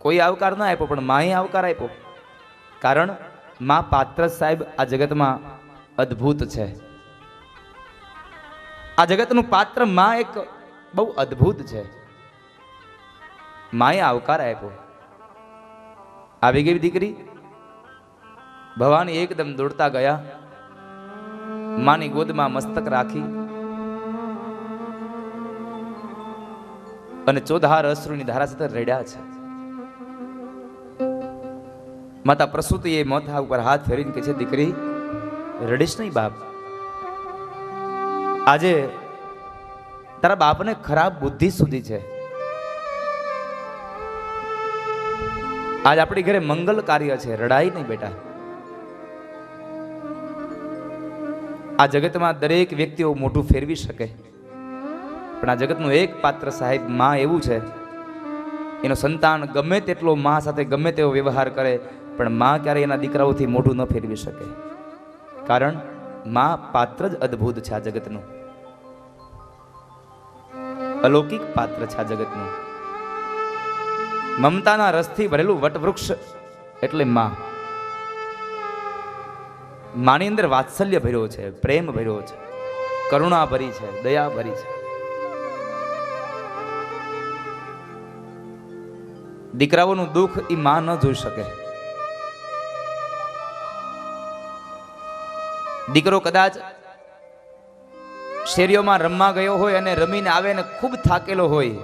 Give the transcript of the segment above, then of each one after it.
કોઈ આવકાર ના આપ્યો, પણ માએ આવકાર આપ્યો. કારણ મા પાત્ર સાહેબ આ જગતમાં અદ્ભુત છે. આ જગતનું પાત્ર મા એક બહુ અદ્ભુત છે. માએ આવકાર આપ્યો. આવી ગઈ દીકરી? ભવાની એકદમ દોડતા ગયા. માની ગોદમાં મસ્તક રાખી. અને ચોધાર અશ્રુની ધારા સાથે રેડ્યા છે. માતા પ્રસૂતિએ મોથા ઉપર હાથ ફેરીને કહે છે, દીકરી, રડીશ નહીં બાપ. આજે તારા બાપને ખરાબ બુદ્ધિ સુધી છે. આજ આપણી ઘરે મંગલ કાર્ય છે, રડાય નહીં બેટા. આ જગતમાં દરેક વ્યક્તિઓ મોઢું ફેરવી શકે. પણ આ જગતનું એક પાત્ર સાહેબમાં એવું છે, એનો સંતાન ગમે તેટલો માં સાથે ગમે તેવો વ્યવહાર કરે પણ માં ક્યારેય એના દીકરાઓથી મોઢું ન ફેરવી શકે. કારણમાં પાત્ર જ અદ્ભુત છે આ જગતનું. અલૌકિક પાત્ર છે આ જગતનું. મમતાના રસથી ભરેલું વટવૃક્ષ એટલે માં. માની અંદર વાત્સલ્ય ભર્યો છે, પ્રેમ ભર્યો છે કરુણા ભરી છે દયા ભરી છે. દીકરાઓનું દુઃખ એ માં ન જોઈ શકે. દીકરો કદાચ શેરીઓમાં રમવા ગયો હોય અને રમીને આવે અને ખૂબ થાકેલો હોય.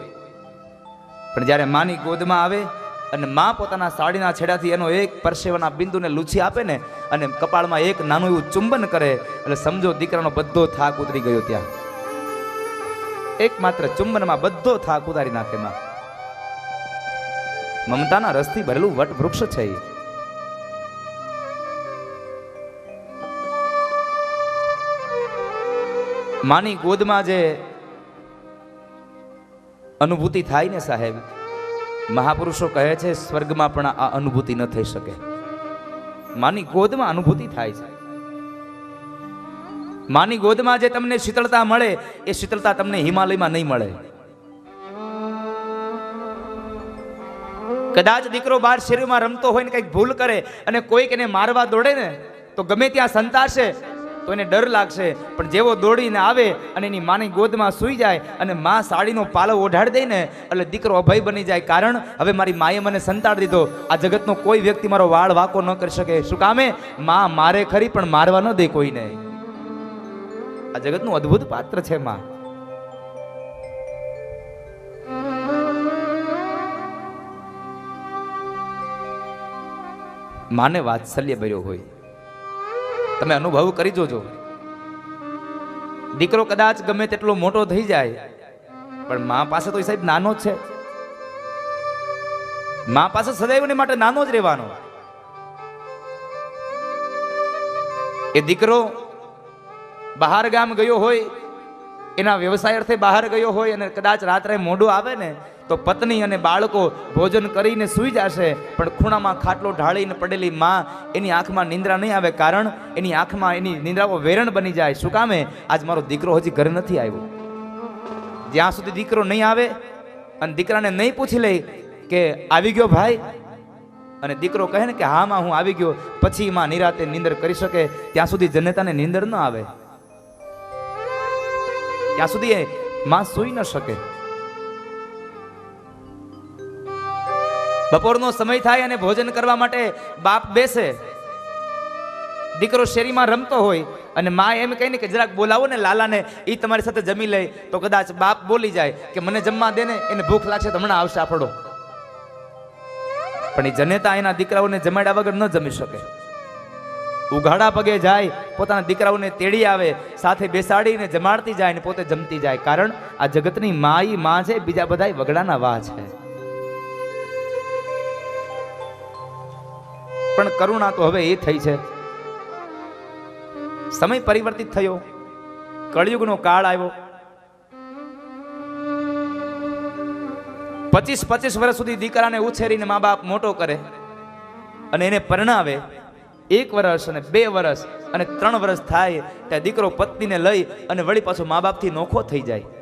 પણ જ્યારે માની ગોદમાં આવે અને મા પોતાના સાડીના છેડાથી એનો એક પરસેવાના બિંદુને લૂછી આપે ને અને કપાળમાં એક નાનું એવું ચુંબન કરે, એટલે સમજો દીકરાનો બધો થાક ઉતરી ગયો ત્યાં. એકમાત્ર ચુંબનમાં બધો થાક ઉતારી નાખે માં. મમતાના રસથી ભરેલું વટ વૃક્ષ છે એ માની ગોદમાં જે અનુભૂતિ થાય ને સાહેબ, મહાપુરુષો કહે છે, સ્વર્ગમાં પણ આ અનુભૂતિ ન થઈ શકે. માની ગોદમાં અનુભૂતિ થાય છે. માની ગોદમાં જે તમને શીતળતા મળે, એ શીતળતા તમને હિમાલયમાં નહીં મળે. કદાચ દીકરો બાર શરીરમાં રમતો હોય ને કંઈક ભૂલ કરે અને કોઈક એને મારવા દોડે ને, તો ગમે ત્યાં સંતાશે તો એને ડર લાગશે. પણ જેવો દોડીને આવે અને એની માની ગોદમાં સૂઈ જાય અને માં સાડીનો પાલો ઓઢાડ દે ને, એટલે દીકરો અભય બની જાય. કારણ હવે મારી માએ મને સંતાડી દીધો. આ જગતનો કોઈ વ્યક્તિ મારો વાળ વાકો ન કરી શકે. શું કામે? માં મારે ખરી, પણ મારવા ન દે કોઈને. આ જગતનું અદ્ભુત પાત્ર છે માં. માને વાત્સલ્ય ભર્યો હોય. તમે અનુભવ કરી જોજો. દીકરો કદાચ ગમે તેટલો મોટો થઈ જાય, પણ મા પાસે તો સાહેબ નાનો છે. મા પાસે સદૈવને માટે નાનો જ રહેવાનો. એ દીકરો બહાર ગામ ગયો હોય એના વ્યવસાય અર્થે બહાર ગયો હોય અને કદાચ રાત્રે મોડું આવે ને, તો પત્ની અને બાળકો ભોજન કરીને સૂઈ જશે. પણ ખૂણામાં ખાટલો ઢાળીને પડેલી માં એની આંખમાં નિંદ્રા નહીં આવે કારણ એની આંખમાં એની નિંદ્રાઓ વેરણ બની જાય. શું કામે? આજ મારો દીકરો હજી ઘરે નથી આવ્યો. જ્યાં સુધી દીકરો નહીં આવે અને દીકરાને નહીં પૂછી લે કે આવી ગયો ભાઈ? અને દીકરો કહે ને કે હા માં, હું આવી ગયો. પછી માં નિરાતે નિંદર કરી શકે. ત્યાં સુધી જનતાને નિંદર ન આવે. ત્યાં સુધી માં સૂઈ ન શકે. બપોરનો સમય થાય અને ભોજન કરવા માટે બાપ બેસે. દીકરો શેરીમાં રમતો હોય અને મા એમ કહે ને કે, જરાક બોલાવો ને લાલાને એ તમારી સાથે જમી લે. તો કદાચ બાપ બોલી જાય કે, મને જમવા દે ને, એને ભૂખ લાગશે તો હમણાં આવશે આપણો. પણ એ જનેતા એના દીકરાઓને જમાડ્યા વગર ન જમી શકે. ઉઘાડા પગે જાય, પોતાના દીકરાઓને તેડી આવે, સાથે બેસાડીને જમાડતી જાય ને પોતે જમતી જાય. કારણ આ જગતની માઈ માં છે, બીજા બધા વગડાના વાહ છે. પણ કરુણા તો હવે એ થઈ છે. સમય પરિવર્તિત થયો. કળિયુગનો કાળ આવ્યો. પચીસ પચીસ વર્ષ સુધી દીકરાને ઉછેરીને મા બાપ મોટો કરે અને એને પરણાવે. એક વર્ષ અને બે વર્ષ અને ત્રણ વર્ષ થાય ત્યાં દીકરો પત્નીને લઈ અને વળી પાછો મા બાપથી નોખો થઈ જાય.